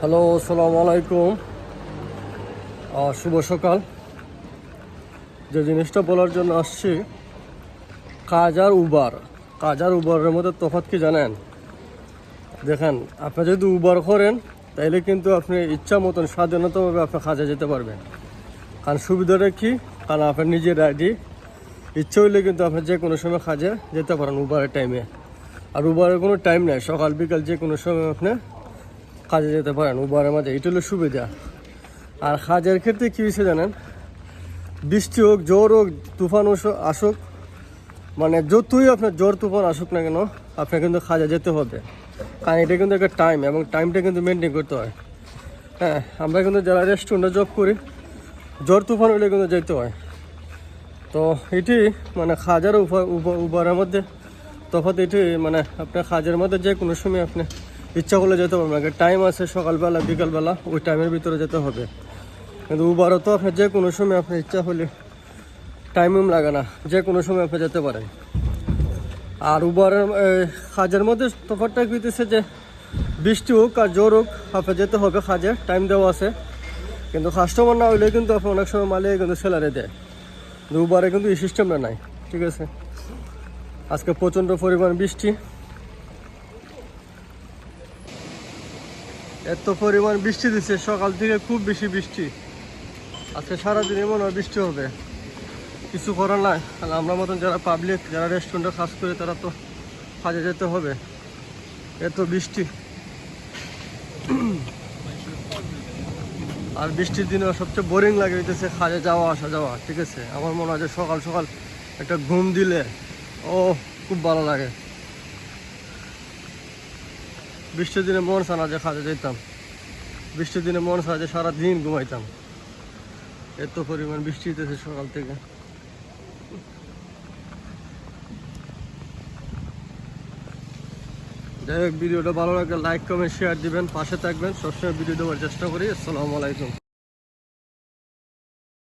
Hello, আসসালামু আলাইকুম। শুভ সকাল। যে জিনিসটা বলার জন্য আসছি কাজ আর উবার। কাজ আর উবারের মধ্যে তফাৎ কি জানেন? দেখেন, আপনি যদি উবার করেন, তাইলে কিন্তু আপনি ইচ্ছা মতন, স্বাধীনতাভাবে আপনি কাজে যেতে পারবেন। কারণ সুবিধাটা কি? কারণ আপনার নিজের আইডি ইচ্ছে হইলে কিন্তু আপনি যে কোনো সময় কাজে যেতে পারেন উবারের টাইমে আর উবারের কোনো টাইম নেই। সকাল, বিকাল যে কোনো সময় আপনি কাজে যেতে পারেন, উবারের মাঝে। এটা হলো সুবিধা। আর কাজের ক্ষেত্রে কী হয়েছে জানেন? বৃষ্টি হোক, জ্বর হোক, তুফান আসুক মানে যতই আপনার জ্বর, তুফান আসুক না কেন আপনার কিন্তু কাজে যেতে হবে। কারণ এটা কিন্তু একটা টাইম এবং টাইমটা কিন্তু মেনটেন করতে হয়। হ্যাঁ আমরা কিন্তু যারা রেস্টুরেন্টে জব করি, জ্বর, তুফান হলে কিন্তু যেতে হয়। তো এটি মানে খাজার উবারের মধ্যে তফাৎ এটি মানে আপনার কাজের মধ্যে যে কোনো সময় আপনি ইচ্ছা করলে যেতে পারবেন একটা টাইম আছে সকালবেলা, বিকালবেলা, ওই টাইমের ভিতরে যেতে হবে। কিন্তু উবারও তো আপনার যে কোনো সময় আপনার ইচ্ছা হলে টাইমিং লাগে না, যে কোনো সময় আপনি যেতে পারেন। আর উবারের কাজের মধ্যে তফাৎটা হইতেছে যে, বৃষ্টি হোক আর জোর হোক, আপনার যেতে হবে কাজে টাইম দেওয়া আছে। কিন্তু কাস্টমার না হইলে কিন্তু আপনি অনেক সময় মালিক কিন্তু স্যালারি দেয়। উবারে কিন্তু এই সিস্টেমটা নাই, ঠিক আছে? আজকে প্রচণ্ড পরিমাণ বৃষ্টি এত পরিমাণ বৃষ্টি দিচ্ছে সকাল থেকে খুব বেশি বৃষ্টি। আজকে সারাদিনে মনে হয় বৃষ্টি হবে। কিছু করার নাই। আর আমরা মতন যারা পাবলিক যারা রেস্টুরেন্টে কাজ করে, তারা তো কাজে যেতে হবে। এত বৃষ্টি। আর বৃষ্টির দিনে সবচেয়ে বোরিং লাগে হইতেছে কাজে যাওয়া, আসা যাওয়া, ঠিক আছে? আমার মনে হয় যে সকাল সকাল একটা ঘুম দিলে, ও, খুব ভালো লাগে। বৃষ্টির দিনে মন সানা যে খাজে যেতাম বৃষ্টির দিনে মন যে সারাদিন ঘুমাইতাম। এত পরিমাণ বৃষ্টি হইতেছে সকাল থেকে। যাই হোক, ভিডিওটা ভালো লাগলে লাইক কমেন্ট শেয়ার দিবেন, পাশে থাকবেন। সবসময় ভিডিও দেওয়ার চেষ্টা করি। আসসালামু আলাইকুম।